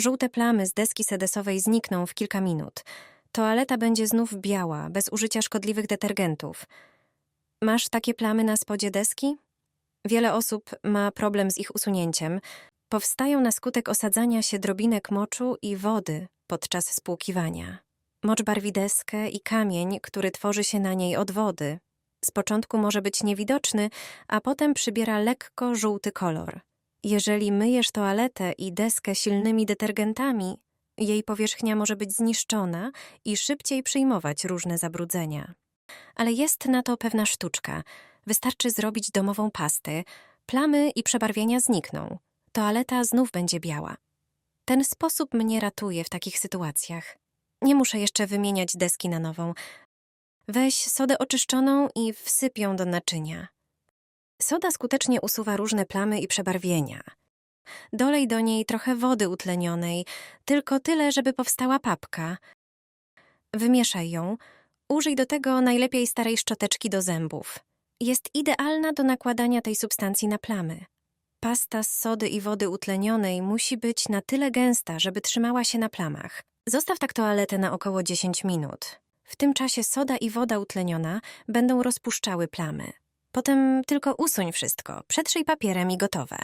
Żółte plamy z deski sedesowej znikną w kilka minut. Toaleta będzie znów biała, bez użycia szkodliwych detergentów. Masz takie plamy na spodzie deski? Wiele osób ma problem z ich usunięciem. Powstają na skutek osadzania się drobinek moczu i wody podczas spłukiwania. Mocz barwi deskę i kamień, który tworzy się na niej od wody. Z początku może być niewidoczny, a potem przybiera lekko żółty kolor. Jeżeli myjesz toaletę i deskę silnymi detergentami, jej powierzchnia może być zniszczona i szybciej przyjmować różne zabrudzenia. Ale jest na to pewna sztuczka. Wystarczy zrobić domową pastę, plamy i przebarwienia znikną. Toaleta znów będzie biała. Ten sposób mnie ratuje w takich sytuacjach. Nie muszę jeszcze wymieniać deski na nową. Weź sodę oczyszczoną i wsyp ją do naczynia. Soda skutecznie usuwa różne plamy i przebarwienia. Dolej do niej trochę wody utlenionej, tylko tyle, żeby powstała papka. Wymieszaj ją. Użyj do tego najlepiej starej szczoteczki do zębów. Jest idealna do nakładania tej substancji na plamy. Pasta z sody i wody utlenionej musi być na tyle gęsta, żeby trzymała się na plamach. Zostaw tak toaletę na około 10 minut. W tym czasie soda i woda utleniona będą rozpuszczały plamy. Potem tylko usuń wszystko, przetrzyj papierem i gotowe.